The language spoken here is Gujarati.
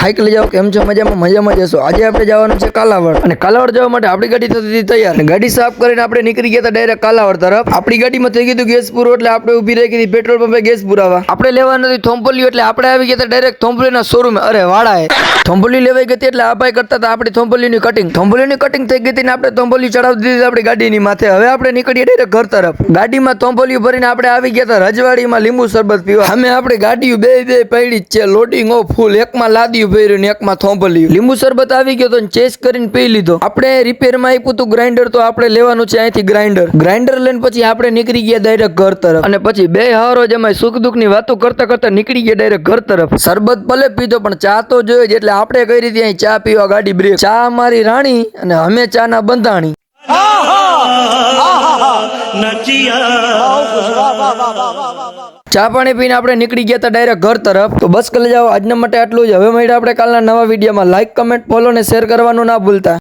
હાઈક લઈ જાઓ કેમ છો મજામાં મજામાં જશો આજે આપણે જવાનું છે કાલાવડ. અને કાલાવડ જવા માટે આપણી ગાડી થતી તૈયાર. અને ગાડી સાફ કરીને આપણે નીકળી ગયા હતા ડાયરેક્ટ કાલાવડ તરફ. આપણી ગાડીમાં થઈ ગયું ગેસ પૂરો એટલે આપણે ઊભી રહી ગઈ પેટ્રોલ પંપે ગેસ પુરાવા. આપણે લેવા નથી થોંપલિયું એટલે આપણે આવી ગયા હતા ડાયરેક્ટ થોંપલીના શોરૂમ અરે વાળાએ. થોંપલી લેવાઈ ગઈ એટલે આ ભાઈ કરતા હતા આપણી થોંપલીની કટિંગ થોંભલીની કટિંગ થઈ ગઈ હતી ને આપણે થોંભલી ચડાવી દીધી આપણી ગાડીની માથે. હવે આપણે નીકળીએ ડાયરેક્ટ ઘર તરફ. ગાડીમાં થોંપલીયું ભરીને આપણે આવી ગયા હતા રજવાડીમાં લીંબુ શરબત પીવા. અમે આપણે ગાડીઓ બે બે પડી જ છે. લોડિંગ ઓ ફૂલ એકમાં લાદિયું ભર્યું નેકમાં થોંપલ્યું લીંબુ શરબત આવી ગયો તો ચેસ કરીને પી લીધો. આપણે રિપેરમાં આપ્યું હતું ગ્રાઇન્ડર તો આપણે લેવાનું છે અહીંથી ગ્રાઇન્ડર ગ્રાઇન્ડર લઈને પછી આપણે નીકળી ગયા ડાયરેક્ટ ઘર તરફ. અને પછી બે હારો જમાય સુખ દુઃખની વાતો કરતા કરતા નીકળી ગયા ડાયરેક્ટ ઘર તરફ. શરબત ભલે પીધો, પણ ચા તો જોઈએ જ, એટલે આપણે કઈ રીતે અહીં ચા પીવા ગાડી બ્રેક ચા અમારી રાણી અને અમે ચાના બંધાણી. ચા પાણી પીને આપણે નીકળી ગયા હતા ડાયરેક્ટ ઘર તરફ. તો બસ કલે જાઓ આજના માટે આટલું જ. હવે મળ્યા આપણે કાલના નવા વિડીયોમાં. લાઇક કમેન્ટ ફોલો ને શેર કરવાનું ના ભૂલતા.